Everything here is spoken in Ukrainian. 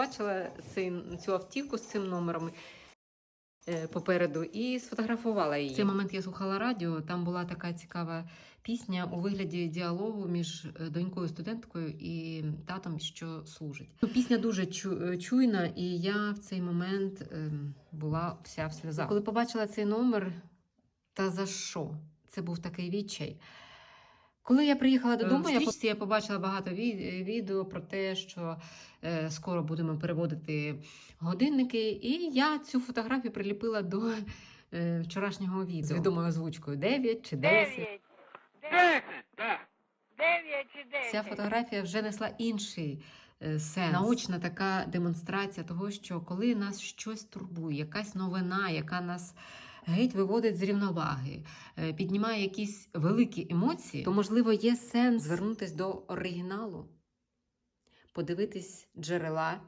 Бачила цей, цю автівку з цим номером е, попереду і сфотографувала її. В цей момент я слухала радіо. Там була така цікава пісня у вигляді діалогу між е, донькою студенткою і татом, що служить. Ну, Пісня дуже е, чуйна, і я в цей момент ем, була вся в сльозах. Коли побачила цей номер, та за що? Це був такий відчай. Коли я приїхала додому, Е, я, по- я побачила багато ві- відео про те, що е, скоро будемо переводити годинники, і я цю фотографію приліпила до е, вчорашнього відео з відомою озвучкою 9 чи 10. Дев'ять. Десять, так. Дев'ять чи десять. Ця фотографія вже несла інший е, сенс. Наочна така демонстрація того, що коли нас щось турбує, якась новина, яка нас геть виводить з рівноваги, е, піднімає якісь великі емоції, то можливо є сенс звернутися до оригіналу, подивитись джерела